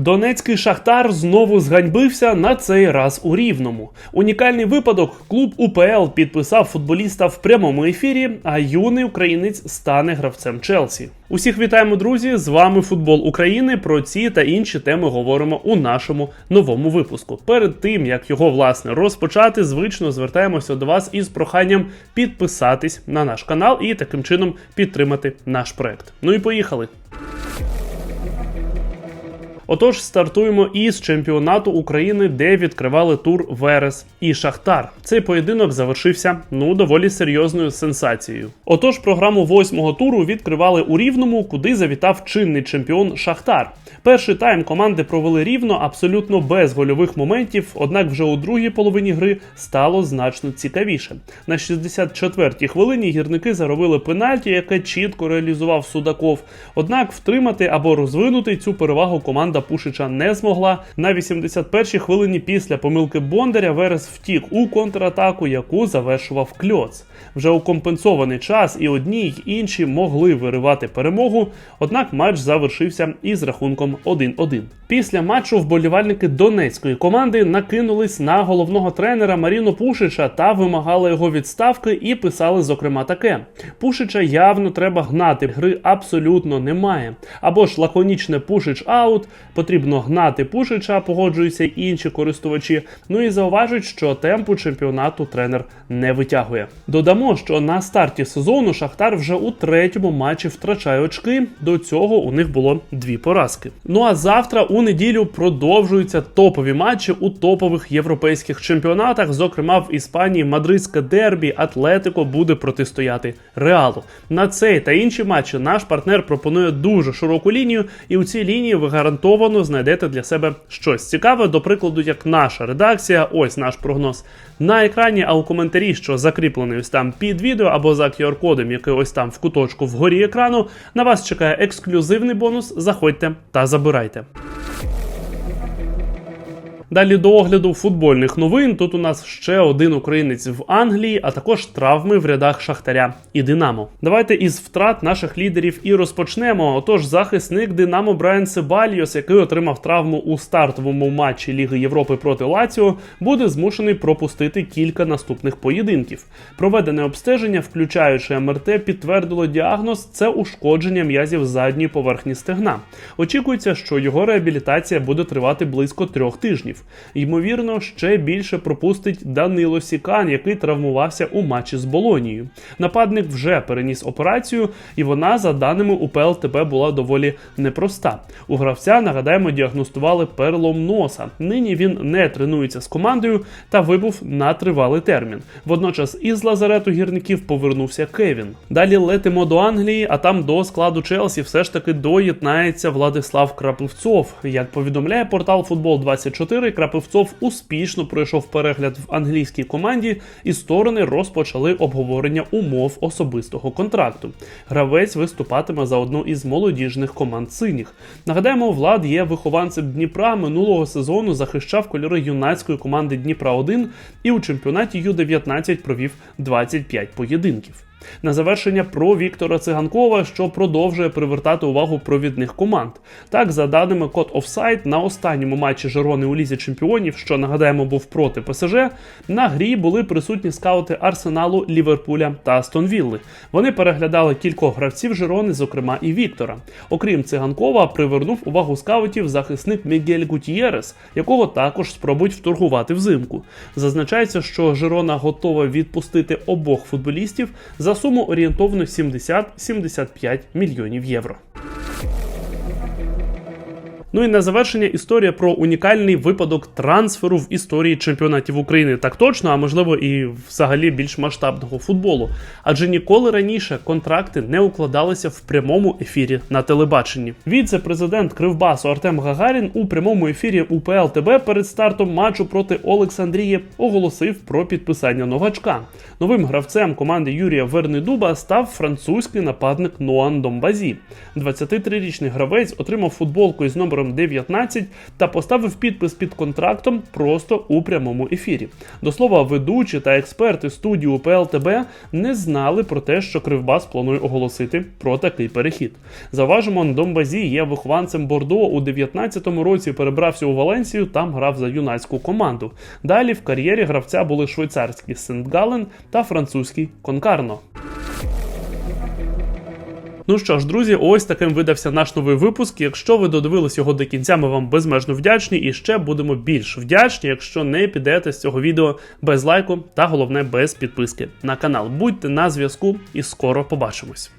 Донецький шахтар знову зганьбився на цей раз у рівному. Унікальний випадок. Клуб УПЛ підписав футболіста в прямому ефірі, а юний українець стане гравцем Челсі. Усіх вітаємо, друзі! З вами футбол України. Про ці та інші теми говоримо у нашому новому випуску. Перед тим як його власне розпочати, звично звертаємося до вас із проханням підписатись на наш канал і таким чином підтримати наш проект. Ну і поїхали. Отож, стартуємо із чемпіонату України, де відкривали тур Верес і Шахтар. Цей поєдинок завершився ну доволі серйозною сенсацією. Отож, програму восьмого туру відкривали у Рівному, куди завітав чинний чемпіон Шахтар. Перший тайм команди провели рівно, абсолютно без гольових моментів. Однак вже у другій половині гри стало значно цікавіше. На 64-й хвилині гірники заробили пенальті, яке чітко реалізував Судаков. Однак втримати або розвинути цю перевагу команда Пушича не змогла. На 81-й хвилині після помилки Бондаря Верес втік у контратаку, яку завершував кльоц. Вже у компенсований час і одні й інші могли виривати перемогу. Однак матч завершився із рахунком 1-1. Після матчу вболівальники донецької команди накинулись на головного тренера Маріну Пушича та вимагали його відставки і писали, зокрема, таке: Пушича явно треба гнати. Гри абсолютно немає. Або ж лаконічне Пушич аут, потрібно гнати Пушича, погоджуються інші користувачі. Ну і зауважують, що темпу чемпіонату тренер не витягує. Додамо, що на старті сезону Шахтар вже у третьому матчі втрачає очки. До цього у них було дві поразки. Ну а завтра у неділю продовжуються топові матчі у топових європейських чемпіонатах. Зокрема, в Іспанії мадридське дербі Атлетико буде протистояти Реалу. На цей та інші матчі наш партнер пропонує дуже широку лінію, і у цій лінії ви гарантовано знайдете для себе щось цікаве. До прикладу, як наша редакція, ось наш прогноз на екрані, а у коментарі, що закріплений ось там під відео або за QR-кодом, який ось там в куточку вгорі екрану, на вас чекає ексклюзивний бонус. Заходьте та забирайте. Далі до огляду футбольних новин. Тут у нас ще один українець в Англії, а також травми в рядах Шахтаря і Динамо. Давайте із втрат наших лідерів і розпочнемо. Отож, захисник Динамо Брайан Себальйос, який отримав травму у стартовому матчі Ліги Європи проти Лаціо, буде змушений пропустити кілька наступних поєдинків. Проведене обстеження, включаючи МРТ, підтвердило діагноз це ушкодження м'язів задньої поверхні стегна. Очікується, що його реабілітація буде тривати близько трьох тижнів. Ймовірно, ще більше пропустить Данило Сікан, який травмувався у матчі з Болонією. Нападник вже переніс операцію, і вона, за даними УПЛ ТП, була доволі непроста. У гравця, нагадаємо, діагностували перелом носа. Нині він не тренується з командою та вибув на тривалий термін. Водночас із лазарету гірників повернувся Кевін. Далі летимо до Англії, а там до складу Челсі все ж таки доєднається Владислав Крапивцов. Як повідомляє портал Футбол 24 Крапивцов успішно пройшов перегляд в англійській команді, і сторони розпочали обговорення умов особистого контракту. Гравець виступатиме за одну із молодіжних команд синіх. Нагадаємо, влад є вихованцем Дніпра. Минулого сезону захищав кольори юнацької команди Дніпра 1 і у чемпіонаті Ю-19 провів 25 поєдинків. На завершення про Віктора Циганкова, що продовжує привертати увагу провідних команд. Так, за даними Код Офсайт, на останньому матчі Жерони у Лізі Чемпіонів, що нагадаємо, був проти ПСЖ, на грі були присутні скаути Арсеналу, Ліверпуля та Астон Вілли. Вони переглядали кількох гравців Жерони, зокрема і Віктора. Окрім циганкова, привернув увагу скаутів захисник Мігель Гутієрес, якого також спробують вторгувати взимку. Зазначається, що Жерона готова відпустити обох футболістів за суму орієнтовно 70-75 мільйонів євро. Ну і на завершення історія про унікальний випадок трансферу в історії чемпіонатів України. Так точно, а можливо і взагалі більш масштабного футболу. Адже ніколи раніше контракти не укладалися в прямому ефірі на телебаченні. Віце-президент Кривбасу Артем Гагарін у прямому ефірі УПЛ ТБ перед стартом матчу проти Олександрії оголосив про підписання новачка. Новим гравцем команди Юрія Вернедуба став французький нападник Ноан Домбазі. 23-річний гравець отримав футболку із номером номером 19 та поставив підпис під контрактом просто у прямому ефірі. До слова, ведучі та експерти студії УПЛ ТБ не знали про те, що Кривбас планує оголосити про такий перехід. Заважимо, Домбазі є вихованцем Бордо у 19-му році. Перебрався у Валенсію, там грав за юнацьку команду. Далі в кар'єрі гравця були швейцарський Сент-Гален та французький Конкарно. Ну що ж, друзі, ось таким видався наш новий випуск. Якщо ви додивились його до кінця, ми вам безмежно вдячні і ще будемо більш вдячні, якщо не підете з цього відео без лайку та головне без підписки на канал. Будьте на зв'язку і скоро побачимось.